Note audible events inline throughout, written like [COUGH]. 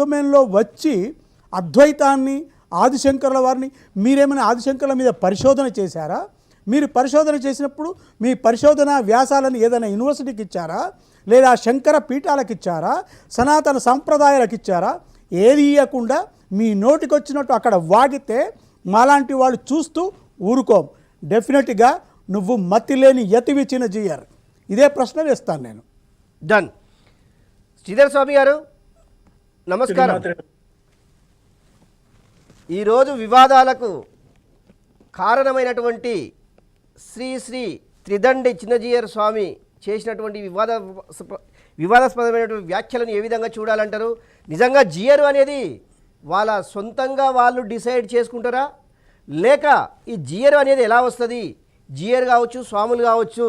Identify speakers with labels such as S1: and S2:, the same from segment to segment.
S1: డొమైన్లో వచ్చి అద్వైతాన్ని ఆదిశంకరుల వారిని మీరేమైనా ఆదిశంకరుల మీద పరిశోధన చేశారా? మీరు పరిశోధన చేసినప్పుడు మీ పరిశోధన వ్యాసాలను ఏదైనా యూనివర్సిటీకి ఇచ్చారా? లేదా శంకర పీఠాలకు ఇచ్చారా? సనాతన సంప్రదాయాలకు ఇచ్చారా? ఏది ఇవ్వకుండా మీ నోటికి వచ్చినట్టు అక్కడ వాగితే మాలాంటి వాళ్ళు చూస్తూ ఊరుకోం. డెఫినెట్గా నువ్వు మతి లేని యతివిచిన జీయర్ ఇదే ప్రశ్న వేస్తాను నేను.
S2: డన్ శ్రీధర్ స్వామి గారు నమస్కారం. ఈరోజు వివాదాలకు కారణమైనటువంటి శ్రీ శ్రీ త్రిదండి చిన్నజీయర్ స్వామి చేసినటువంటి వివాద వివాదాస్పదమైనటువంటి వ్యాఖ్యలను ఏ విధంగా చూడాలంటారు? నిజంగా జియర్ అనేది వాళ్ళ సొంతంగా వాళ్ళు డిసైడ్ చేసుకుంటారా? లేక ఈ జియర్ అనేది ఎలా వస్తుంది? జియర్ కావచ్చు స్వాములు కావచ్చు.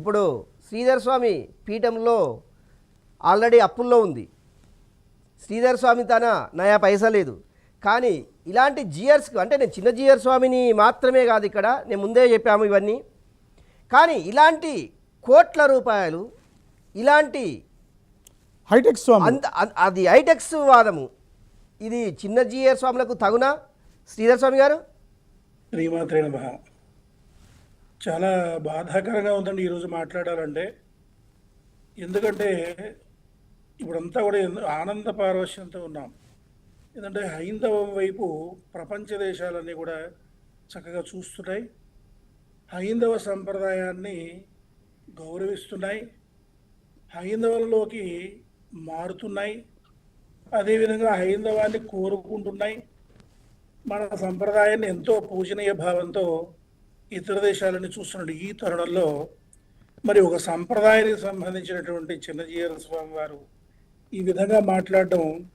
S2: ఇప్పుడు శ్రీధర్ స్వామి పీఠంలో ఆల్రెడీ అప్పుల్లో ఉంది. శ్రీధర్ స్వామి తన నయా పైసా లేదు. కానీ ఇలాంటి జియర్స్కి అంటే నేను చిన్న జియర్ స్వామిని మాత్రమే కాదు ఇక్కడ నేను ముందే చెప్పాము ఇవన్నీ. కానీ ఇలాంటి కోట్ల రూపాయలు ఇలాంటి
S1: హైటెక్ స్వామి.
S2: అది హైటెక్స్ వాదము. ఇది చిన్న జియర్ స్వాములకు తగునా? శ్రీధర్ స్వామి గారు?
S3: శ్రీమాత్రే నమ. చాలా బాధాకరంగా ఉందండి ఈరోజు మాట్లాడాలంటే. ఎందుకంటే ఇప్పుడంతా కూడా ఆనంద పారవశ్యంతో ఉన్నాం. ఎందుకంటే హైందవం వైపు ప్రపంచ దేశాలన్నీ కూడా చక్కగా చూస్తున్నాయి. హైందవ సంప్రదాయాన్ని గౌరవిస్తున్నాయి. హైందవంలోకి మారుతున్నాయి. అదేవిధంగా హైందవాన్ని కోరుకుంటున్నాయి. మన సంప్రదాయాన్ని ఎంతో పూజనీయ భావంతో ఇతర దేశాలని చూస్తున్నాడు ఈ తరుణంలో మరి ఒక సంప్రదాయానికి సంబంధించినటువంటి చిన్నజీయర స్వామి వారు ఈ విధంగా మాట్లాడడం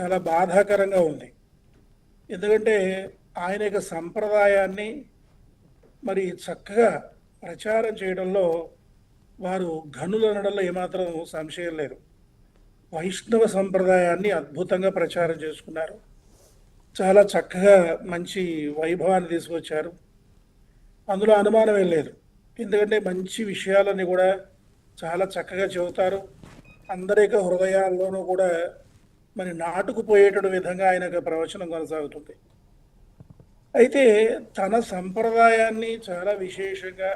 S3: చాలా బాధాకరంగా ఉంది. ఎందుకంటే ఆయన యొక్క సంప్రదాయాన్ని మరి చక్కగా ప్రచారం చేయడంలో వారు ఘనులు అనడంలో ఏమాత్రం సంశయం లేదు. వైష్ణవ సంప్రదాయాన్ని అద్భుతంగా ప్రచారం చేసుకున్నారు. చాలా చక్కగా మంచి వైభవాన్ని తీసుకొచ్చారు. అందులో అనుమానమే లేదు. ఎందుకంటే మంచి విషయాలని కూడా చాలా చక్కగా చెబుతారు. అందరి యొక్క హృదయాల్లోనూ కూడా మరి నాటుకుపోయేటువంటి విధంగా ఆయన యొక్క ప్రవచనం కొనసాగుతుంది. అయితే తన సంప్రదాయాన్ని చాలా విశేషంగా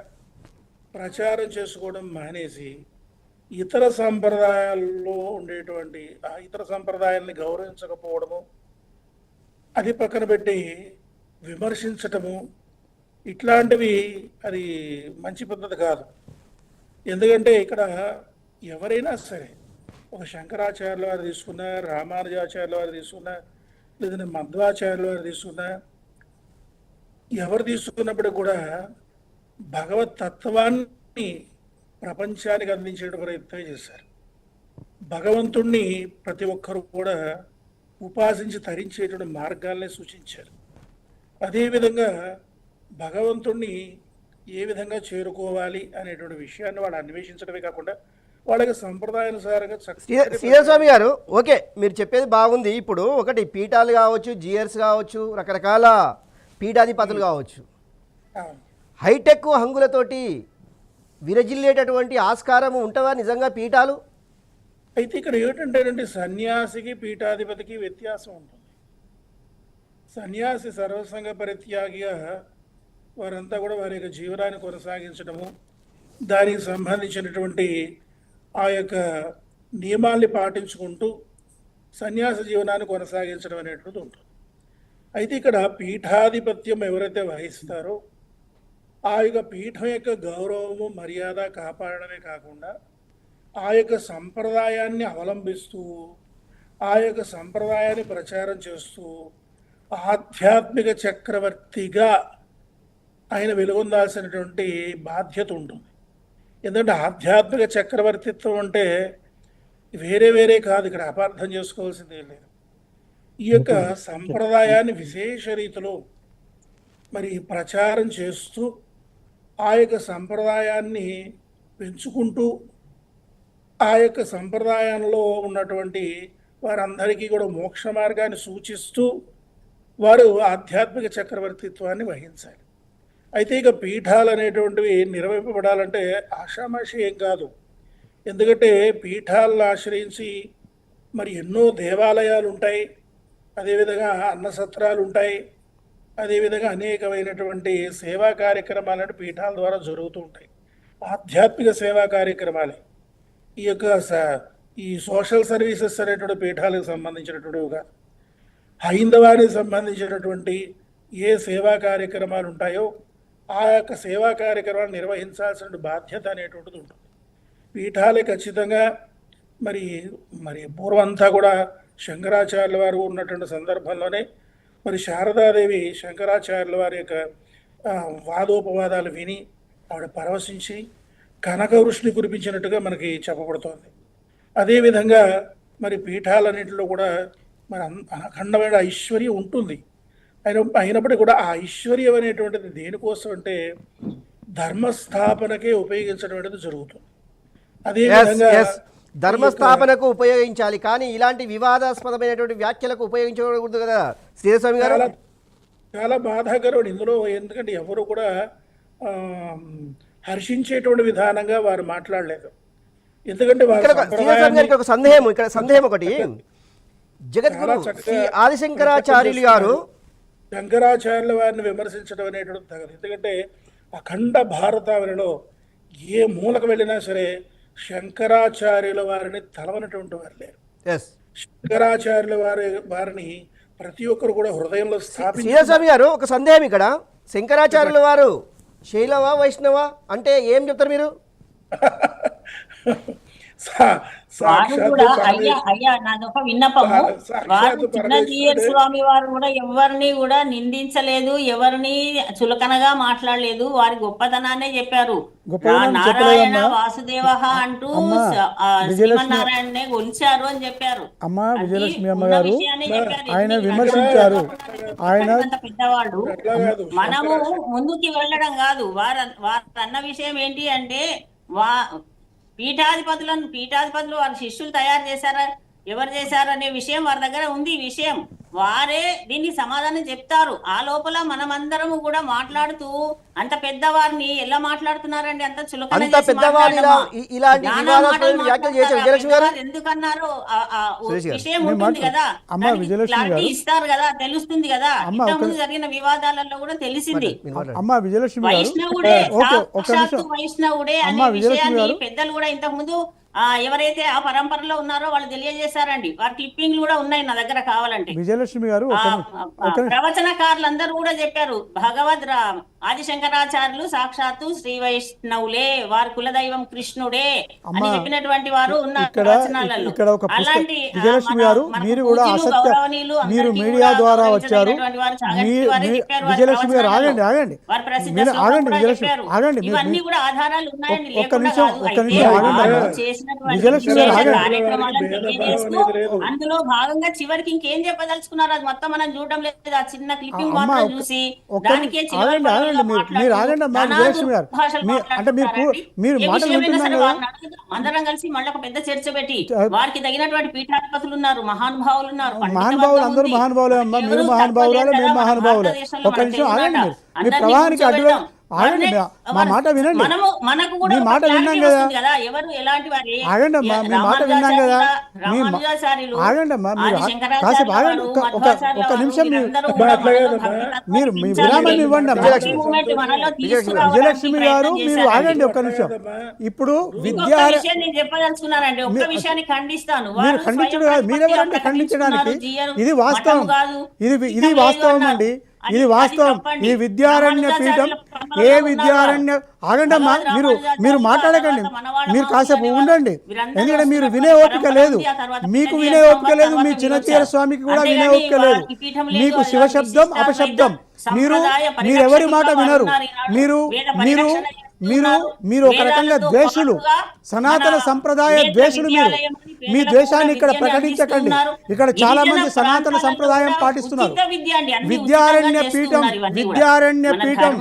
S3: ప్రచారం చేసుకోవడం మానేసి ఇతర సంప్రదాయాల్లో ఉండేటువంటి ఆ ఇతర సంప్రదాయాల్ని గౌరవించకపోవడము అది పక్కన పెట్టి విమర్శించటము ఇట్లాంటివి అది మంచి పద్ధతి కాదు. ఎందుకంటే ఇక్కడ ఎవరైనా సరే ఒక శంకరాచార్యుల వారు తీసుకున్నా రామానుజాచార్యుల వారు తీసుకున్నా లేదంటే మధ్వాచార్యుల వారు తీసుకున్నా ఎవరు తీసుకున్నప్పుడు కూడా భగవత్ తత్వాన్ని ప్రపంచానికి అందించే ప్రయత్నం చేశారు. భగవంతుణ్ణి ప్రతి ఒక్కరు కూడా ఉపాసించి తరించేటువంటి మార్గాల్ని సూచించారు. అదేవిధంగా భగవంతుణ్ణి ఏ విధంగా చేరుకోవాలి అనేటువంటి విషయాన్ని వాళ్ళు అన్వేషించడమే కాకుండా వాళ్ళకి సంప్రదాయానుసారంగా
S2: శ్రీధర్
S3: చక్కటి
S2: శ్రీధర్ స్వామి గారు ఓకే మీరు చెప్పేది బాగుంది. ఇప్పుడు ఒకటి పీఠాలు కావచ్చు జియర్స్ కావచ్చు రకరకాల పీఠాధిపతులు కావచ్చు. హైటెక్ హంగులతోటి విరజిల్లేటటువంటి ఆస్కారం ఉంటుందా నిజంగా పీఠాలు?
S3: అయితే ఇక్కడ ఏమిటంటేనంటే సన్యాసికి పీఠాధిపతికి వ్యత్యాసం ఉంటుంది. సన్యాసి సర్వసంగ పరిత్యాగిగా వారంతా కూడా వారి యొక్క జీవనాన్ని కొనసాగించడము దానికి సంబంధించినటువంటి ఆ యొక్క నియమాల్ని పాటించుకుంటూ సన్యాస జీవనాన్ని కొనసాగించడం అనేటువంటిది ఉంటుంది. అయితే ఇక్కడ పీఠాధిపత్యం ఎవరైతే వహిస్తారో ఆ యొక్క పీఠం యొక్క గౌరవము మర్యాద కాపాడడమే కాకుండా ఆ యొక్క సంప్రదాయాన్ని అవలంబిస్తూ ఆ యొక్క సంప్రదాయాన్ని ప్రచారం చేస్తూ ఆధ్యాత్మిక చక్రవర్తిగా ఆయన వెలుగొందాల్సినటువంటి బాధ్యత ఉంటుంది. ఎందుకంటే ఆధ్యాత్మిక చక్రవర్తిత్వం అంటే వేరే వేరే కాదు ఇక్కడ అపార్థం చేసుకోవాల్సింది లేదు. ఈ యొక్క సంప్రదాయాన్ని విశేష రీతిలో మరి ప్రచారం చేస్తూ ఆ యొక్క సంప్రదాయాన్ని పెంచుకుంటూ ఆ యొక్క సంప్రదాయంలో ఉన్నటువంటి వారందరికీ కూడా మోక్ష మార్గాన్ని సూచిస్తూ వారు ఆధ్యాత్మిక చక్రవర్తిత్వాన్ని వహించాలి. అయితే ఇక పీఠాలు అనేటువంటివి నిర్వహింపబడాలంటే ఆషామాషి ఏం కాదు. ఎందుకంటే పీఠాలను ఆశ్రయించి మరి ఎన్నో దేవాలయాలు ఉంటాయి అదేవిధంగా అన్న సత్రాలు ఉంటాయి అదేవిధంగా అనేకమైనటువంటి సేవా కార్యక్రమాలను పీఠాల ద్వారా జరుగుతూ ఉంటాయి. ఆధ్యాత్మిక సేవా కార్యక్రమాలే. ఈ యొక్క స- ఈ సోషల్ సర్వీసెస్ అనేటువంటి పీఠాలకు సంబంధించినటువంటివి కాదు హైందవానికి సంబంధించినటువంటి ఏ సేవా కార్యక్రమాలు ఉంటాయో ఆ యొక్క సేవా కార్యక్రమాలు నిర్వహించాల్సిన బాధ్యత అనేటువంటిది ఉంటుంది. పీఠాలే ఖచ్చితంగా మరి మరి పూర్వంతా కూడా శంకరాచార్యుల వారు ఉన్నటువంటి సందర్భంలోనే మరి శారదాదేవి శంకరాచార్యుల వారి యొక్క వాదోపవాదాలు విని ఆవిడ పరవశించి కనక వృష్ణి కురిపించినట్టుగా మనకి చెప్పబడుతోంది. అదేవిధంగా మరి పీఠాలన్నింటిలో కూడా మరి అన్- అఖండమైన ఐశ్వర్యం ఉంటుంది. అయిన అయినప్పటికీ కూడా ఆ ఐశ్వర్యం అనేటువంటిది దేనికోసం అంటే ధర్మస్థాపనకే ఉపయోగించడం జరుగుతుంది.
S2: ఎస్ ధర్మస్థాపనకు ఉపయోగించాలి. కానీ ఇలాంటి వివాదాస్పదమైనటువంటి వ్యాఖ్యలకు ఉపయోగించకూడదు కదా శ్రీస్వామి గారు?
S3: చాలా బాధాకరం ఇందులో ఎందుకంటే ఎవరు కూడా హర్షించేటువంటి విధానంగా వారు మాట్లాడలేదు. ఎందుకంటే
S2: ఒక- గారికి సందేహం ఇక్కడ సందేహం ఒకటి. జగద్గురు ఆదిశంకరాచార్యులు గారు
S3: శంకరాచార్యుల వారిని విమర్శించడం అనేటువంటి తగదు. ఎందుకంటే అఖండ భారతావనిలో ఏ మూలకు వెళ్ళినా సరే శంకరాచార్యుల వారిని తలవనటువంటి వారు లేరు. శంకరాచార్యుల వారి వారిని ప్రతి ఒక్కరు కూడా హృదయంలో స్థాపించి
S2: శ్రీస్వామి గారు ఒక సందేహం ఇక్కడ. శంకరాచార్యుల వారు శైలవా వైష్ణవా అంటే ఏం చెప్తారు మీరు? [LAUGHS]
S4: స్వామి వారు కూడా ఎవరిని కూడా నిందించలేదు ఎవరిని చులకనగా మాట్లాడలేదు వారి గొప్పతనాన్నే చెప్పారు. నారాయణ వాసుదేవ అంటూ శ్రీమన్నారాయణనే కొలిచారు అని చెప్పారు.
S1: అమ్మా, విజయలక్ష్మి అమ్మగారు. ఆయన విమర్శించారు. ఆయన
S4: పెద్దవాళ్ళు మనము ముందుకి వెళ్ళడం కాదు. వారు వారు అన్న విషయం ఏంటి అంటే వా పీఠాధిపతులను పీఠాధిపతులు వారి శిష్యులు తయారు చేశారా? ఎవరు చేశారు అనే విషయం వారి దగ్గర ఉంది ఈ విషయం. వారే దీనికి సమాధానం చెప్తారు. ఆ లోపల మనమందరము కూడా మాట్లాడుతూ అంత పెద్దవారిని ఎలా మాట్లాడుతున్నారండి? అంత చులకన? ఎందుకన్నారు. విషయం ఉంటుంది కదా.
S1: గారు.
S4: ఇస్తారు కదా తెలుస్తుంది కదా. ఇంతకుముందు జరిగిన వివాదాలలో కూడా తెలిసింది. వైష్ణవుడే సాక్షాత్తు వైష్ణవుడే అనే విషయాన్ని. పెద్దలు కూడా ఇంతకు ముందు ఆ, ఎవరైతే ఆ పరంపరలో ఉన్నారో వాళ్ళు తెలియజేశారండి. వారి క్లిప్పింగ్లు కూడా ఉన్నాయి నా దగ్గర కావాలంటే.
S1: విజయలక్ష్మి గారు
S4: ఆ, ఆ, ప్రవచనకారులు అందరూ కూడా చెప్పారు భగవద్ రా ఆదిశంకరాచార్యులు సాక్షాత్తు శ్రీ వైష్ణవులే వారి కులదైవం కృష్ణుడే అని చెప్పినటువంటి వారు ఉన్నారు
S1: ఇక్కడ ఒక
S4: అలాంటి
S1: విజయలక్ష్మి గారు మీరు కూడా అసత్య మీరు మీడియా ద్వారా వచ్చారు విజయలక్ష్మి గారు ఆగండి. ఆగండి మీరు ఆగండి విజయలక్ష్మి. ఆగండి
S4: ఇవన్నీ కూడా ఆధారాలు ఉన్నాయండి
S1: ఒక్క నిమిషం. ఒక్క నిమిషం ఆగండి విజయలక్ష్మి గారు ఆగండి.
S4: అందులో భాగంగా చివరికి ఇంకేం చెప్పదలుచుకున్నారు అది మొత్తం మనం చూడడం లేదు ఆ చిన్న క్లిప్పింగ్ మాత్రం చూసి దానికే చివరి
S1: ఆగండి. మీరు- మీరు ఆగండి అమ్మా,
S4: నానా
S1: విజయలక్ష్మి గారు. మీ- అంటే మీరు. మీరు మాటలు
S4: విషయమైనా
S1: వింటున్నాం
S4: సరే
S1: కదా?
S4: అందరం కలిసి మళ్ళీ ఒక పెద్ద చర్చ పెట్టి వారికి తగినటువంటి పీఠాధిపతులు ఉన్నారు మహానుభావులు ఉన్నారు
S1: మహానుభావులు అందరూ. మహానుభావులే అమ్మా మీరు మహానుభావులే మేము మహానుభావులే
S4: మన
S1: నిమిషం ఆగండి. మీరు మీ ప్రవాహానికి అడ్డు. ఆగండి మా- మాట వినండి
S4: మనము మనకు కూడా
S1: మీ
S4: ఒక
S1: మాట విన్నాం కదా.
S4: ఎవరు ఎలాంటి వారు
S1: ఆగండి అమ్మా, మీ మాట విన్నాం కదా. ఆగండి అమ్మా, మీరు కాసేపు ఆగండి. ఒక్క
S4: వారు,
S1: నిమిషం మీరు- మీ. విరామాన్ని ఇవ్వండి విజయలక్ష్మి గారు మీరు. ఆగండి ఒక్క నిమిషం ఇప్పుడు విద్యా
S4: నేను చెప్పదలుచుకున్నానండి ఒక్క విషయాన్ని ఖండిస్తాను
S1: మీరు
S4: వారు
S1: ఖండించడం మీరెవరంటే ఖండించడానికి ఇది వాస్తవం ఇది ఇది వాస్తవం. అండి ఇది వాస్తవం. ఈ విద్యారణ్య పీఠం ఏ విద్యారణ్య. ఆగండమ్మా మీరు మీరు మాట్లాడకండి. మీరు కాసేపు ఉండండి. ఎందుకంటే మీరు వినే ఓపిక లేదు. మీకు వినే ఓపిక లేదు. మీ చిన్నచీర స్వామికి కూడా వినే ఓపిక లేదు. మీకు శివశబ్దం అపశబ్దం. మీరు
S4: సంప్రదాయ
S1: మీరు ఎవరి మాట వినరు. మీరు మీరు మీరు. మీరు ఒక రకంగా ద్వేషులు సనాతన సంప్రదాయ ద్వేషులు మీరు. మీ ద్వేషాన్ని
S4: కూడా
S1: ఇక్కడ ప్రకటించకండి. ఇక్కడ చాలా మంది సనాతన సంప్రదాయం పాటిస్తున్నారు. విద్యారణ్య పీఠం. విద్యారణ్య పీఠం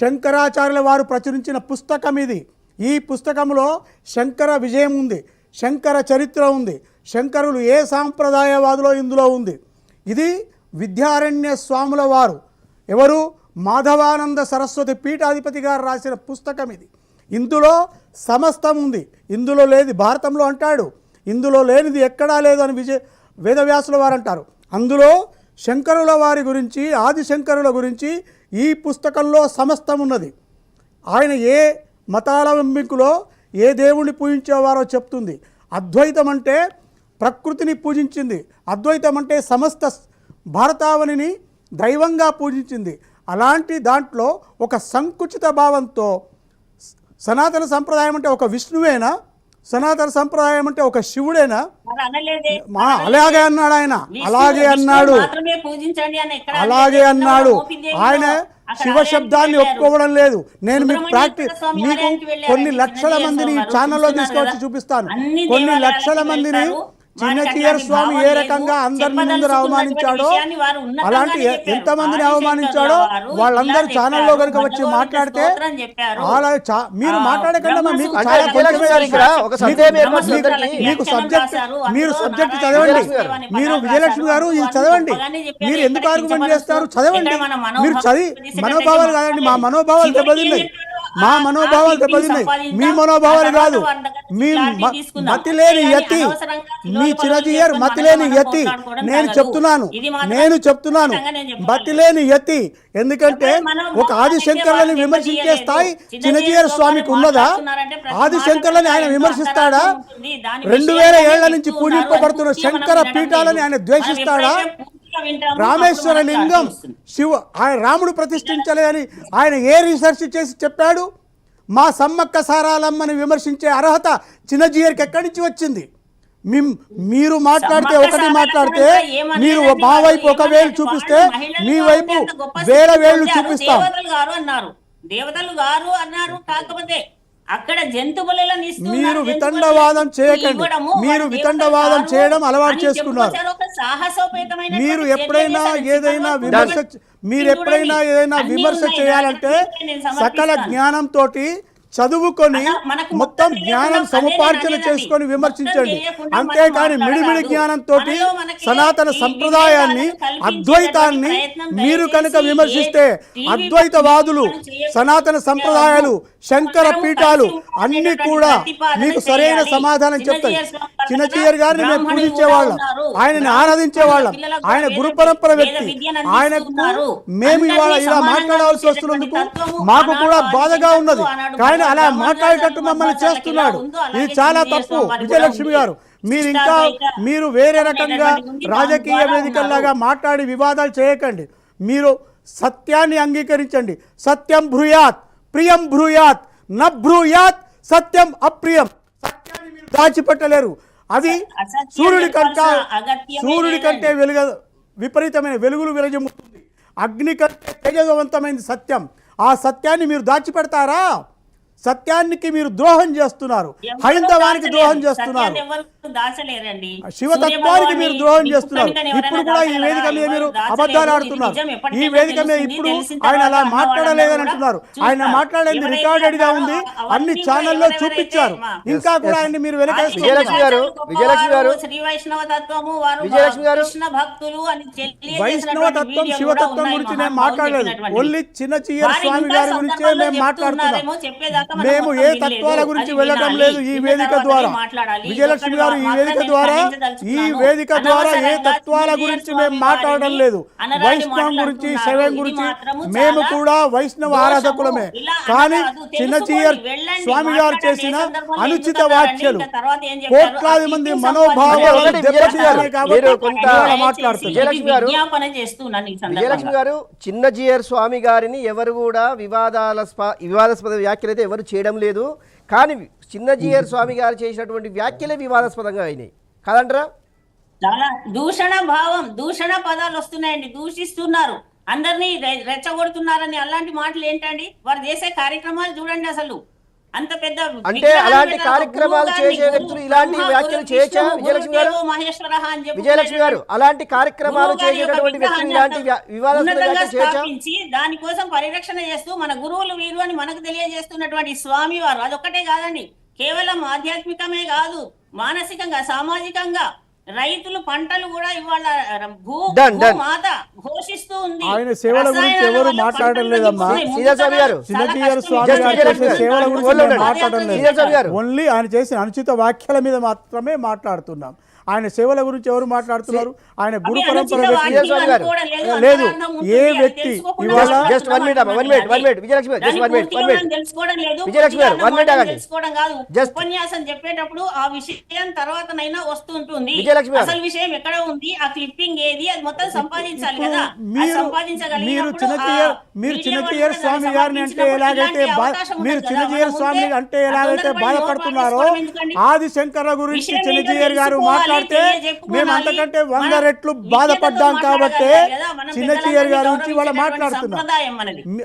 S1: శంకరాచార్యుల వారు ప్రచురించిన పుస్తకం ఇది. ఈ పుస్తకంలో శంకర విజయం ఉంది శంకర చరిత్ర ఉంది శంకరులు ఏ సాంప్రదాయవాదులో ఇందులో ఉంది. ఇది విద్యారణ్య స్వాముల వారు. ఎవరు? మాధవానంద సరస్వతి పీఠాధిపతి గారు రాసిన పుస్తకం ఇది. ఇందులో సమస్తం ఉంది. ఇందులో లేదు భారతంలో అంటాడు. ఇందులో లేనిది ఎక్కడా లేదు అని విజయ వేదవ్యాసుల వారు అంటారు. అందులో శంకరుల వారి గురించి ఆదిశంకరుల గురించి ఈ పుస్తకంలో సమస్తం ఉన్నది. ఆయన ఏ మతాలవంబికులో ఏ దేవుణ్ణి పూజించేవారో చెప్తుంది. అద్వైతం అంటే ప్రకృతిని పూజించింది. అద్వైతం అంటే సమస్త భారతావనిని దైవంగా పూజించింది. అలాంటి దాంట్లో ఒక సంకుచిత భావంతో సనాతన సంప్రదాయం అంటే ఒక విష్ణువేనా సనాతన సంప్రదాయం అంటే ఒక శివుడేనా మా అలాగే అన్నాడు ఆయన అలాగే అన్నాడు అలాగే. అన్నాడు ఆయన శివ శబ్దాన్ని. ఒప్పుకోవడం లేదు నేను మీకు ప్రాక్టీస్ మీకు. కొన్ని లక్షల మందిని ఛానల్లో తీసుకొచ్చి. చూపిస్తాను కొన్ని లక్షల మందిని
S4: వెళ్తారు.
S1: చిన్న
S4: వారికి
S1: చీయర్
S4: అట్లాంటి
S1: స్వామి ఏ. రకంగా అందరి ముందర
S4: చెప్పదలుచుకున్నటువంటి
S1: అవమానించాడో అలాంటి ఎ-
S4: చెప్పారు.
S1: ఎంతమందిని
S4: ఆదిశంకరుల
S1: అవమానించాడో వాళ్ళందరూ ఛానల్లో. కనుక వచ్చి మాట్లాడితే మీరు మాట్లాడకుండా మీకు మీకు- సబ్జెక్ట్. మీరు సబ్జెక్ట్ చదవండి. మీరు విజయలక్ష్మి గారు ఇది. చదవండి. మీరు ఎందుకు ఆర్గ్యుమెంట్ చేస్తారు చదవండి మీరు చదివి మనోభావాలు కాదండి మా. మనోభావాలు దెబ్బతిన్నాయి? మా మనోభావాలు దెబ్బతిన్నాయి. మీ మనోభావాలు కాదు మీ
S4: క్లారిటీ
S1: మ-
S4: తీసుకుందాం.
S1: మతిలేని
S4: అంతేగాని
S1: యతి
S4: అనవసరంగా
S1: మీ చిరజీయర్ యతి
S4: మనం మాట్లాడుకోవడం
S1: నేను. చెప్తున్నాను నేను చెప్తున్నాను
S4: చెప్పగలను.
S1: మతిలేని యతి ఎందుకంటే ఒక ఆది శంకర్లని
S4: మనం
S1: విమర్శించే. స్థాయి
S4: చిన్న
S1: చిన్నజీయర్
S4: జీయర్
S1: స్వామికి
S4: స్వామి
S1: ఉన్నదా
S4: మాట్లాడుతున్నారంటే ప్రతి
S1: ఆది
S4: మాట
S1: శంకర్లని ఆయన విమర్శిస్తాడా రెండు వేల
S4: ఏళ్ళ
S1: నుంచి. పూజింపబడుతున్న శంకర పీఠాలని. ఆయన ద్వేషిస్తాడా రామేశ్వర లింగం. శివ ఆయన రాముడు ప్రతిష్ఠించలేదని ఆయన ఏ రీసెర్చ్ చేసి చెప్పాడు మా సమ్మక్క సారాలమ్మని విమర్శించే అర్హత చిన్నజీయర్కి ఎక్కడి నుంచి వచ్చింది మీరు మాట్లాడితే ఒకటి మాట్లాడితే. మీరు మా వైపు ఒక వేలు. చూపిస్తే మీ వైపు వేల
S4: పొందారు.
S1: చూపిస్తాం
S4: దేవతలు గారు అన్నారు దేవతలు గారు అన్నారు కాకపోతే అక్కడ జంతువులను ఇస్తున్నారు,
S1: మీరు వితండవాదం చేయకండి. మీరు వితండవాదం చేయడం అలవాటు చేసుకున్నారు. మీరు ఎప్పుడైనా. ఏదైనా విమర్శ. మీరు. ఎప్పుడైనా ఏదైనా విమర్శ. చేయాలంటే సకల. జ్ఞానంతో చదువుకొని మొత్తం జ్ఞానం సముపార్జన. చేసుకొని విమర్శించండి అంతేకాని మిడిమిడి. జ్ఞానంతో సనాతన సంప్రదాయాన్ని అద్వైతాన్ని మీరు కనుక విమర్శిస్తే అద్వైతవాదులు సనాతన సంప్రదాయాలు శంకర పీఠాలు అన్ని కూడా మీకు సరైన. సమాధానం చెప్తాయి
S4: జీయర్ స్వామి
S1: చిన్న
S4: పక్కన
S1: చీయర్ గారిని మేము
S4: బ్రాహ్మణులు
S1: ఆయనని ఆరాధించే వాళ్ళం ఆయన
S4: వేద
S1: గురుపరంపర
S4: వేద
S1: వ్యక్తి ఆయనకు. మేము ఇవాళ ఇలా
S4: చూసేటటువంటి
S1: వస్తున్నందుకు మాకు కూడా బాధగా ఉన్నది కానీ అలా మాట్లాడేటట్టు మమ్మల్ని చేస్తున్నాడు ఇది చాలా తప్పు విజయలక్ష్మి గారు. మీరు ఇంకా మీరు వేరే రకంగా. రాజకీయ వేదికల్లాగా. మాట్లాడి వివాదాలు చేయకండి మీరు సత్యాన్ని అంగీకరించండి సత్యం భ్రూయాత్ ప్రియం భ్రూయాత్ న భ్రూయాత్ సత్యం అప్రియం సత్యాన్ని మీరు దాచిపెట్టలేరు అది సూర్యుడి కంట సూర్యుడి కంటే వెలుగ విపరీతమైన వెలుగులు విరజమ్ముతుంది అగ్ని కంటే తేజవంతమైనది సత్యం. ఆ సత్యాన్ని మీరు దాచిపెడతారా? సత్యానికి మీరు ద్రోహం చేస్తున్నారు. హైందవానికి. ద్రోహం చేస్తున్నారు.
S4: దాచలేరండి
S1: శివతత్వానికి మీరు ద్రోహం చేస్తున్నారు ఇప్పుడు కూడా ఈ? వేదిక మీద మీరు. అబద్ధాలు ఆడుతున్నారు. ఈ వేదిక మీద. ఇప్పుడు ఆయన అలా మాట్లాడలేదని అంటున్నారు ఆయన. మాట్లాడేది రికార్డెడ్గా ఉంది అన్ని ఛానల్లో చూపించారు ఇంకా కూడా ఆయన్ని మీరు
S2: విజయలక్ష్మి గారు, విజయలక్ష్మి గారు.
S4: శ్రీ వైష్ణవ తత్వము వారు
S2: విజయలక్ష్మి గారు.
S4: కృష్ణ భక్తులు అని
S1: వైష్ణవ తత్వం శివతత్వం గురించి నేను మాట్లాడలేదు. ఓన్లీ చిన్న చీయర్
S4: వారు
S1: స్వామి గారి గురించే మేము మాట్లాడుతున్నాం మేము ఏ. తత్వాల గురించి వెళ్ళడం. లేదు ఈ వేదిక ద్వారా
S4: మాట్లాడాలి.
S1: విజయలక్ష్మి గారు ఈ వేదిక ద్వారా ఈ. వేదిక ద్వారా ఏ తత్వాల గురించి మేము మాట్లాడడం లేదు వైష్ణవం గురించి. శైవం గురించి మేము కూడా వైష్ణవ. ఆరాధకులమే కానీ
S4: అనరాదు.
S1: చిన్న
S4: తెలుసుకోండి.
S1: చీయర్
S4: వెళ్ళండి.
S1: స్వామి గారు. చేసిన అనుచిత? వ్యాఖ్యలు
S4: ఇంకా తర్వాత ఏం చెప్పారు?
S1: కోట్లాది మంది మనోభావాలను దెబ్బతీయాలి
S2: విజయలక్ష్మి
S1: కాబట్టి
S2: గారు.
S4: విజ్ఞాపన చేస్తున్నాను ఈ
S2: విజయలక్ష్మి
S4: సందర్భంగా
S2: గారు చిన్న జియర్ స్వామి గారిని ఎవరు కూడా వివాదాలస్ప వివాదాస్పద వ్యాఖ్యలు అయితే ఎవరు చేయడం లేదు కానీ చిన్నజీయర్ స్వామి గారు చేసినటువంటి వ్యాఖ్యలే వివాదాస్పదంగా అయినాయి. కాదంటారా?
S4: చాలా దూషణ భావం దూషణ పదాలు వస్తున్నాయండి దూషిస్తున్నారు. అందరినీ రెచ్చగొడుతున్నారని అలాంటి మాటలు ఏంటండి? వారు చేసే కార్యక్రమాలు చూడండి అసలు. అంత పెద్ద
S2: అంటే అలాంటి కార్యక్రమాలు చేసే వ్యక్తులు ఇలాంటి వ్యాఖ్యలు చేయొచ్చా? విజయలక్ష్మి గారు? విజయలక్ష్మి గారు అలాంటి కార్యక్రమాలు చేసేటటువంటి వ్యక్తులు ఇలాంటి
S4: దానికోసం పరిరక్షణ చేస్తూ మన గురువులు వీరు అని మనకు తెలియజేస్తున్నటువంటి స్వామి వారు అదొక్కటే కాదండి కేవలం ఆధ్యాత్మికమే కాదు మానసికంగా సామాజికంగా రైతులు పంటలు కూడా ఇవాళ భూ. మాత పోషిస్తూ ఉంది.
S1: ఆయన సేవల గురించి ఎవరు మాట్లాడడం లేదమ్మా. సేవల గురించి మాట్లాడడం. లేదు. ఓన్లీ ఆయన చేసిన అనుచిత వ్యాఖ్యల మీద మాత్రమే మాట్లాడుతున్నాం. ఆయన సేవల గురించి ఎవరు మాట్లాడుతున్నారు? ఆయన గురు పరంపర
S4: లేదు,
S1: ఏ వ్యక్తి ఇవాళ-.
S2: విజయలక్ష్మి విజయలక్ష్మి గారు, ఆగండి. Just-
S4: ఉపన్యాసం చెప్పేటప్పుడు ఆ విషయం తర్వాతనైనా వస్తుంటుంది.
S2: విజయలక్ష్మి గారు.
S4: అసలు విషయం ఎక్కడ ఉంది? ఆ క్లిప్పింగ్ ఏది? అది మొత్తం సంపాదించాలి కదా.
S1: మీరు
S4: ఆ
S1: మీరు స్వామి గారిని అంటే ఎలాగైతే మీరు
S4: మనం
S1: స్వామి అంటే ఎలాగైతే బాధపడుతున్నారో? ఆది శంకర గురించి చిన్నజీయర్ గారు
S4: తెలుసుకోవాలి,
S1: మాట్లాడితే. మేము అంతకంటే వంద రెట్లు బాధపడ్డాం కాబట్టి
S4: మనం
S1: చిన్నజీయర్ గారి గురించి వాళ్ళు మాట్లాడుతున్నాం.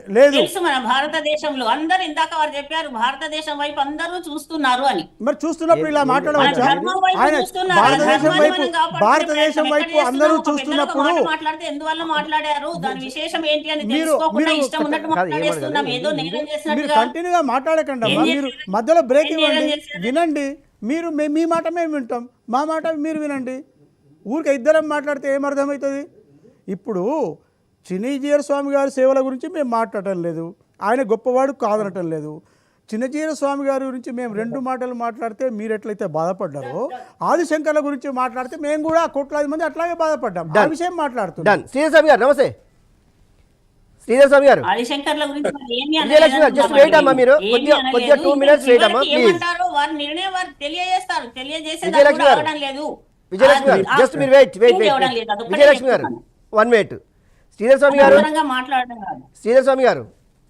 S1: లేదు.
S4: మన భారతదేశంలో అందరు ఇందాక వారు చెప్పారు భారతదేశం వైపు అందరూ చూస్తున్నారు అని.
S1: మరి చూస్తున్నప్పుడు ఇలా మాట్లాడవచ్చా? ఆయన భారతదేశం వైపు భారతదేశం వైపు అందరూ చూస్తున్నప్పుడు
S4: మాట మాట్లాడితే ఎందువల్ల మాట్లాడారు? దాని విశేషం ఏంటి అని
S1: మీరు-
S4: తెలుసుకోకుండా
S1: మీరు
S4: ఇష్టం ఉన్నట్టు. మాట్లాడేస్తున్నాం. ఏదో నేరం
S1: మీరు
S4: చేసినట్టుగా
S1: కంటిన్యూగా మాట్లాడకండి మీరు? మధ్యలో బ్రేక్ ఇవ్వండి? వినండి. మీరు మే- మీ మాట మేము వింటాం. మా మాట మీరు వినండి. ఊరికే ఇద్దరం మాట్లాడితే ఏం అర్థమవుతుంది ఇప్పుడు చిన్నజీయర్ స్వామి గారి సేవల గురించి మేము మాట్లాడటం లేదు. ఆయన గొప్పవాడు కాదనటం లేదు. చిన్నజీయర స్వామి గారి గురించి మేము రెండు మాటలు మాట్లాడితే మీరు ఎట్లయితే బాధపడ్డారో ఆదిశంకర్ల గురించి మాట్లాడితే మేము కూడా కోట్లాది మంది అట్లాగే బాధపడ్డాం. ఆ. విషయం మాట్లాడుతున్నాం.
S2: స్వామి గారు నమస్తే. శ్రీధర్ స్వామి గారు. విజయలక్ష్మి గారు, just wait అమ్మా మీరు. కొద్దిగా-. కొద్దిగా two minutes wait అమ్మా,
S4: తెలియజేసే
S2: విజయలక్ష్మి గారు. విజయలక్ష్మి గారు జస్ట్ మీరు వెయిట్ వెయిట్ వెయిట్ విజయలక్ష్మి గారు. వన్ మినిట్ శ్రీధర్ స్వామి గారు. శ్రీధర్ స్వామి గారు